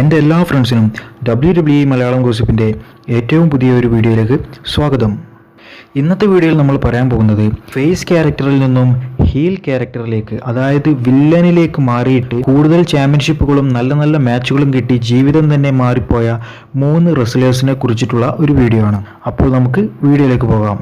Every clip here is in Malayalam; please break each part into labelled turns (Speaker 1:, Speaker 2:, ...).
Speaker 1: എന്റെ എല്ലാ ഫ്രണ്ട്സിനും ഡബ്ല്യു ഡബ്ല്യു ഇ മലയാളം ഗോസിപ്പിന്റെ ഏറ്റവും പുതിയ ഒരു വീഡിയോയിലേക്ക് സ്വാഗതം. ഇന്നത്തെ വീഡിയോയിൽ നമ്മൾ പറയാൻ പോകുന്നത് ഫേസ് ക്യാരക്ടറിൽ നിന്നും ഹീൽ ക്യാരക്ടറിലേക്ക് അതായത് വില്ലനിലേക്ക് മാറിയിട്ട് കൂടുതൽ ചാമ്പ്യൻഷിപ്പുകളും നല്ല നല്ല മാച്ചുകളും കിട്ടി ജീവിതം തന്നെ മാറിപ്പോയ മൂന്ന് റെസ്ലേഴ്സിനെ കുറിച്ചിട്ടുള്ള ഒരു വീഡിയോ ആണ്. അപ്പോൾ നമുക്ക് വീഡിയോയിലേക്ക് പോകാം.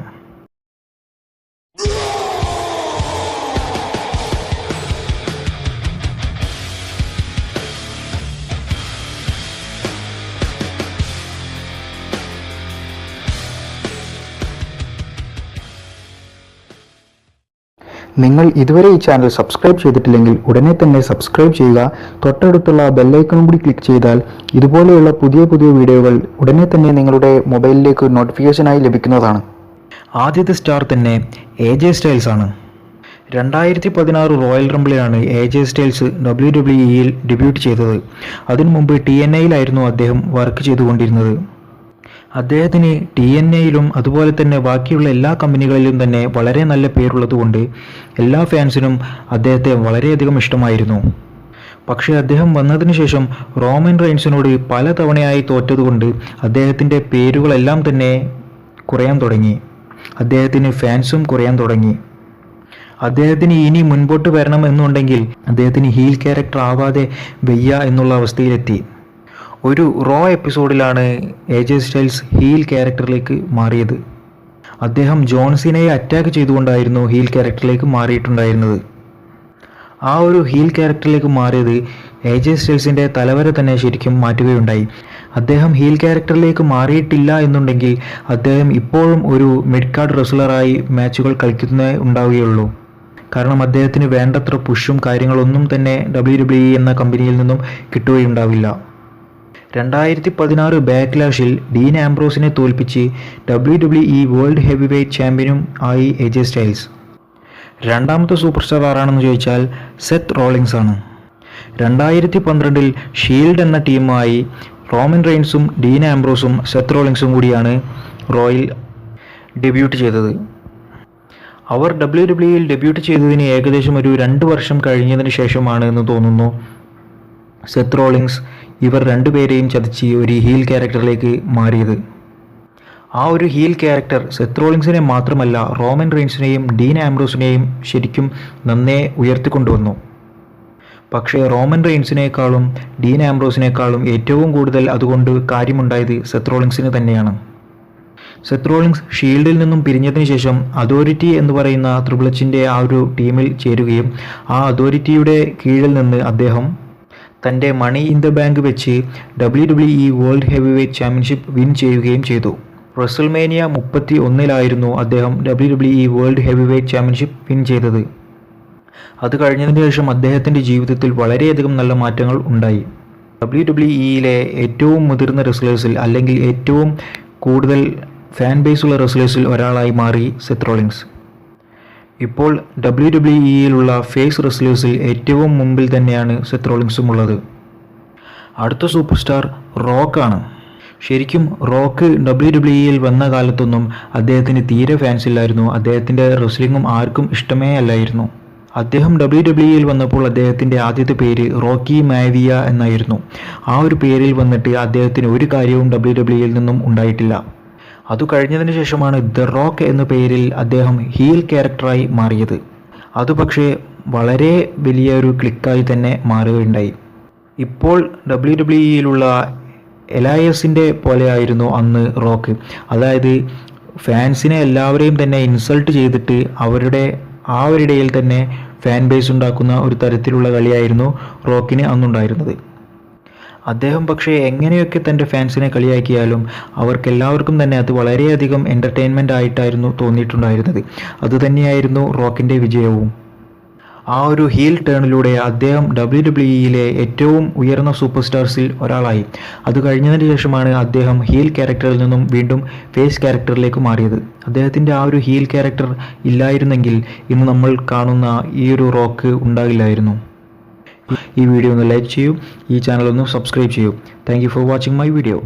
Speaker 1: നിങ്ങൾ ഇതുവരെ ഈ ചാനൽ സബ്സ്ക്രൈബ് ചെയ്തിട്ടില്ലെങ്കിൽ ഉടനെ തന്നെ സബ്സ്ക്രൈബ് ചെയ്യുക. തൊട്ടടുത്തുള്ള ബെല്ലൈക്കണും കൂടി ക്ലിക്ക് ചെയ്താൽ ഇതുപോലെയുള്ള പുതിയ പുതിയ വീഡിയോകൾ ഉടനെ തന്നെ നിങ്ങളുടെ മൊബൈലിലേക്ക് നോട്ടിഫിക്കേഷനായി ലഭിക്കുന്നതാണ്. ആദ്യത്തെ സ്റ്റാർ തന്നെ എ ജെ സ്റ്റൈൽസ് ആണ്. രണ്ടായിരത്തി പതിനാറ് royal റംബിളിലാണ് A J styles W W ഇയിൽ ഡെബ്യൂട്ട് ചെയ്തത്. അതിനു മുമ്പ് ടി എൻ എയിലായിരുന്നു അദ്ദേഹം വർക്ക് ചെയ്തുകൊണ്ടിരുന്നത്. അദ്ദേഹത്തിന് ടി എൻ എയിലും അതുപോലെ തന്നെ ബാക്കിയുള്ള എല്ലാ കമ്പനികളിലും തന്നെ വളരെ നല്ല പേരുള്ളതുകൊണ്ട് എല്ലാ ഫാൻസിനും അദ്ദേഹത്തെ വളരെയധികം ഇഷ്ടമായിരുന്നു. പക്ഷേ അദ്ദേഹം വന്നതിന് ശേഷം റോമൻ റെയിൻസിനോട് പല തവണയായി തോറ്റതുകൊണ്ട് അദ്ദേഹത്തിന്റെ പേരുകളെല്ലാം തന്നെ കുറയാൻ തുടങ്ങി. അദ്ദേഹത്തിന് ഫാൻസും കുറയാൻ തുടങ്ങി. അദ്ദേഹത്തിന് ഇനി മുൻപോട്ട് വരണം എന്നുണ്ടെങ്കിൽ അദ്ദേഹത്തിന് ഹീൽ ക്യാരക്ടർ ആവാതെ വയ്യ എന്നുള്ള അവസ്ഥയിലെത്തി. ഒരു റോ എപ്പിസോഡിലാണ് എ ജെ സ്റ്റൈൽസ് ഹീൽ ക്യാരക്ടറിലേക്ക് മാറിയത്. അദ്ദേഹം ജോൺസിനെ അറ്റാക്ക് ചെയ്തുകൊണ്ടായിരുന്നു ഹീൽ ക്യാരക്ടറിലേക്ക് മാറിയിട്ടുണ്ടായിരുന്നത്. ആ ഒരു ഹീൽ ക്യാരക്ടറിലേക്ക് മാറിയത് എ ജെ സ്റ്റൈൽസിന്റെ തലവര തന്നെ ശരിക്കും മാറ്റുകയുണ്ടായി. അദ്ദേഹം ഹീൽ ക്യാരക്ടറിലേക്ക് മാറിയിട്ടില്ല എന്നുണ്ടെങ്കിൽ അദ്ദേഹം ഇപ്പോഴും ഒരു മിഡ് കാർഡ് റെസ്ലറായി മാച്ചുകൾ കളിക്കുന്നേ ഉണ്ടാവുകയുള്ളൂ. കാരണം അദ്ദേഹത്തിന് വേണ്ടത്ര പുഷും കാര്യങ്ങളൊന്നും തന്നെ ഡബ്ല്യു ഡബ്ല്യു എന്ന കമ്പനിയിൽ നിന്നും കിട്ടുകയുണ്ടാവില്ല. രണ്ടായിരത്തി പതിനാറ് ബാക്ക്ലാഷിൽ ഡീൻ ആംബ്രോസിനെ തോൽപ്പിച്ച് W W E world heavyweight ചാമ്പ്യനും ആയി എജെ സ്റ്റൈൽസ്. രണ്ടാമത്തെ സൂപ്പർ സ്റ്റാർ ആരാണെന്ന് ചോദിച്ചാൽ സെത്ത് റോളിങ്സ് ആണ്. രണ്ടായിരത്തി പന്ത്രണ്ടിൽ ഷീൽഡ് എന്ന ടീമായി റോമൻ റെയിൻസും ഡീൻ ആംബ്രോസും സെത്ത് റോളിങ്സും കൂടിയാണ് റോയിൽ ഡെബ്യൂട്ട് ചെയ്തത്. അവർ ഡബ്ല്യു ഡബ്ല്യുയിൽ ഡെബ്യൂട്ട് ചെയ്തതിന് ഏകദേശം ഒരു രണ്ട് വർഷം കഴിഞ്ഞതിന് ശേഷമാണ് എന്ന് തോന്നുന്നു സെത്ത് റോളിങ്സ് ഇവർ രണ്ടുപേരെയും ചതിച്ച് ഒരു ഹീൽ ക്യാരക്ടറിലേക്ക് മാറിയത്. ആ ഒരു ഹീൽ ക്യാരക്ടർ സെത്രോളിങ്സിനെ മാത്രമല്ല റോമൻ റെയിൻസിനെയും ഡീൻ ആംബ്രോസിനെയും ശരിക്കും നന്നേ ഉയർത്തിക്കൊണ്ടുവന്നു. പക്ഷേ റോമൻ റെയിൻസിനേക്കാളും ഡീൻ ആംബ്രോസിനേക്കാളും ഏറ്റവും കൂടുതൽ അതുകൊണ്ട് കാര്യമുണ്ടായത് സെത്രോളിങ്സിന് തന്നെയാണ്. സെത്രോളിങ്സ് ഷീൽഡിൽ നിന്നും പിരിഞ്ഞതിന് ശേഷം അതോറിറ്റി എന്ന് പറയുന്ന ത്രിബിളച്ചിന്റെ ആ ഒരു ടീമിൽ ചേരുകയും ആ അതോറിറ്റിയുടെ കീഴിൽ നിന്ന് അദ്ദേഹം തന്റെ മണി ഇൻ ദ ബാങ്ക് വെച്ച് W W E world heavyweight championship win ചെയ്യുകയും ചെയ്തു. റസൽമേനിയ മുപ്പത്തി ഒന്നിലായിരുന്നു അദ്ദേഹം W W E world heavyweight championship win ചെയ്തത്. അത് കഴിഞ്ഞതിന് ശേഷം അദ്ദേഹത്തിന്റെ ജീവിതത്തിൽ വളരെയധികം നല്ല മാറ്റങ്ങൾ ഉണ്ടായി. ഡബ്ല്യു ഡബ്ല്യു ഇയിലെ ഏറ്റവും മുതിർന്ന റെസ്ലേഴ്സിൽ അല്ലെങ്കിൽ ഏറ്റവും കൂടുതൽ ഫാൻ ബേസുള്ള റെസ്ലേഴ്സിൽ ഒരാളായി മാറി സെത്ത് റോളിങ്സ് ഇപ്പോൾ ഡബ്ല്യു ഡബ്ല്യു ഇയിലുള്ള ഫേസ് റെസ്ലേഴ്സിൽ ഏറ്റവും മുമ്പിൽ തന്നെയാണ് സെത്ത് റോളിങ്സും ഉള്ളത്. അടുത്ത സൂപ്പർ സ്റ്റാർ റോക്കാണ് ശരിക്കും റോക്ക് ഡബ്ല്യു ഡബ്ല്യു ഇയിൽ വന്ന കാലത്തൊന്നും അദ്ദേഹത്തിന് തീരെ ഫാൻസ് ഇല്ലായിരുന്നു. അദ്ദേഹത്തിന്റെ റെസ്ലിങ്ങും ആർക്കും ഇഷ്ടമേ അല്ലായിരുന്നു. അദ്ദേഹം ഡബ്ല്യു ഡബ്ല്യു ഇയിൽ വന്നപ്പോൾ അദ്ദേഹത്തിന്റെ ആദ്യത്തെ പേര് റോക്കി മാവിയ എന്നായിരുന്നു. ആ ഒരു പേരിൽ വന്നിട്ട് അദ്ദേഹത്തിന് ഒരു കാര്യവും ഡബ്ല്യു ഡബ്ല്യു ഇയിൽ നിന്നും ഉണ്ടായിട്ടില്ല. അത് കഴിഞ്ഞതിന് ശേഷമാണ് ദ റോക്ക് എന്ന പേരിൽ അദ്ദേഹം ഹീൽ ക്യാരക്ടറായി മാറിയത്. അത് പക്ഷേ വളരെ വലിയൊരു ക്ലിക്കായി തന്നെ മാറുകയുണ്ടായി. ഇപ്പോൾ ഡബ്ല്യു ഡബ്ല്യു ഇയിലുള്ള എലായസിന്റെ പോലെയായിരുന്നു അന്ന് റോക്ക്. അതായത് ഫാൻസിനെ എല്ലാവരെയും തന്നെ ഇൻസൾട്ട് ചെയ്തിട്ട് അവരുടെ ആ ഒരിടയിൽ തന്നെ ഫാൻ ബേസ് ഉണ്ടാക്കുന്ന ഒരു തരത്തിലുള്ള കളിയായിരുന്നു റോക്കിന് അന്നുണ്ടായിരുന്നത്. അദ്ദേഹം പക്ഷേ എങ്ങനെയൊക്കെ തന്റെ ഫാൻസിനെ കളിയാക്കിയാലും അവർക്കെല്ലാവർക്കും തന്നെ അത് വളരെയധികം എന്റർടൈൻമെന്റ് ആയിട്ടായിരുന്നു തോന്നിയിട്ടുണ്ടായിരുന്നത്. അതുതന്നെയായിരുന്നു റോക്കിന്റെ വിജയവും. ആ ഒരു ഹീൽ ടേണിലൂടെ അദ്ദേഹം ഡബ്ല്യു ഡബ്ല്യു ഇയിലെ ഏറ്റവും ഉയർന്ന സൂപ്പർ സ്റ്റാർസിൽ ഒരാളായി. അത് കഴിഞ്ഞതിന് ശേഷമാണ് അദ്ദേഹം ഹീൽ ക്യാരക്ടറിൽ നിന്നും വീണ്ടും ഫേസ് ക്യാരക്ടറിലേക്ക് മാറിയത്. അദ്ദേഹത്തിന്റെ ആ ഒരു ഹീൽ ക്യാരക്ടർ ഇല്ലായിരുന്നെങ്കിൽ ഇന്ന് നമ്മൾ കാണുന്ന ഈ ഒരു റോക്ക് ഉണ്ടാകില്ലായിരുന്നു. ഈ വീഡിയോ ഒന്ന് ലൈക്ക് ചെയ്യൂ. ഈ ചാനൽ ഒന്ന് സബ്സ്ക്രൈബ് ചെയ്യൂ. Thank for watching my video